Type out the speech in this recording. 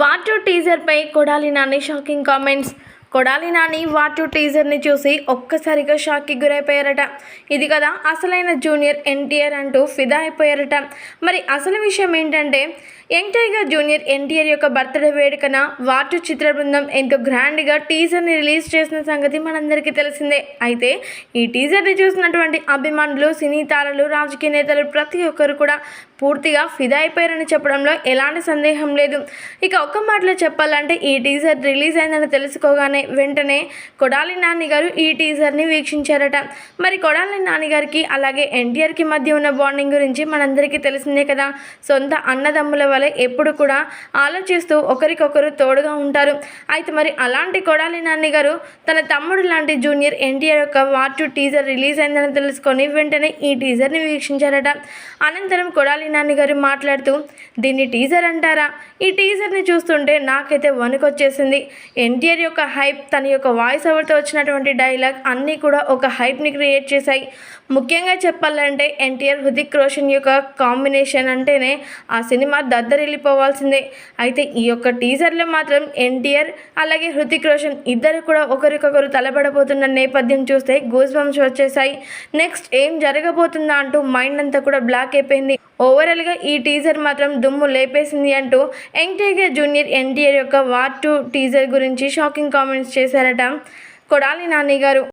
వాటు టీజర్పై Kodali Nani shocking comments. Kodali Nani వాటు టీజర్ని చూసి ఒక్కసారిగా షాక్కి గురైపోయారట. ఇది కదా అసలైన జూనియర్ ఎన్టీఆర్ అంటూ ఫిదా అయిపోయారట. మరి అసలు విషయం ఏంటంటే యంగ్ టైగర్ జూనియర్ ఎన్టీఆర్ యొక్క బర్త్డే వేడుకన వాటు చిత్ర బృందం ఎంతో గ్రాండ్గా టీజర్ని రిలీజ్ చేసిన సంగతి మనందరికీ తెలిసిందే. అయితే ఈ టీజర్ని చూసినటువంటి అభిమానులు సినీ తారలు రాజకీయ నేతలు ప్రతి ఒక్కరు కూడా పూర్తిగా ఫిదా అయిపోయారని చెప్పడంలో ఎలాంటి సందేహం లేదు. ఇక ఒక్క మాటలో చెప్పాలంటే ఈ టీజర్ రిలీజ్ అయిందని తెలుసుకోగానే వెంటనే కొడాలి నాని గారు ఈ టీజర్ని వీక్షించారట. మరి కొడాలి నాన్నగారికి అలాగే ఎన్టీఆర్కి మధ్య ఉన్న బాండింగ్ గురించి మనందరికీ తెలిసిందే కదా. సొంత అన్నదమ్ముల వలె ఎప్పుడు కూడా ఆలోచిస్తూ ఒకరికొకరు తోడుగా ఉంటారు. అయితే మరి అలాంటి కొడాలి నాని గారు తన తమ్ముడు లాంటి జూనియర్ ఎన్టీఆర్ యొక్క వాటు టీజర్ రిలీజ్ అయిందని తెలుసుకొని వెంటనే ఈ టీజర్ని వీక్షించారట. అనంతరం కొడాలి నాని గారు మాట్లాడుతూ దీన్ని టీజర్ అంటారా? ఈ టీజర్ని చూస్తుంటే నాకైతే వణుకొచ్చేసింది. ఎన్టీఆర్ యొక్క హై హైప్ తన యొక్క వాయిస్ ఓవర్తో వచ్చినటువంటి డైలాగ్ అన్నీ కూడా ఒక హైప్ని క్రియేట్ చేశాయి. ముఖ్యంగా చెప్పాలంటే ఎన్టీఆర్ హృతిక్ రోషన్ యొక్క కాంబినేషన్ అంటేనే ఆ సినిమా దద్దరిల్లిపోవాల్సిందే. అయితే ఈ యొక్క టీజర్లో మాత్రం ఎన్టీఆర్ అలాగే హృతిక్ రోషన్ ఇద్దరు కూడా ఒకరికొకరు తలబడబోతున్న నేపథ్యం చూస్తే గూస్ బంప్స్ వచ్చేసాయి నెక్స్ట్ ఏం జరగబోతుందా అంటూ మైండ్ అంతా కూడా బ్లాక్ అయిపోయింది. ఓవరాల్గా ఈ టీజర్ మాత్రం దుమ్ము లేపేసింది అంటూ యంగ్ టైగర్ జూనియర్ ఎన్టీఆర్ యొక్క వార్ టూ టీజర్ గురించి షాకింగ్ కామెంట్స్ చేశారట. కొడాలి నాని గారు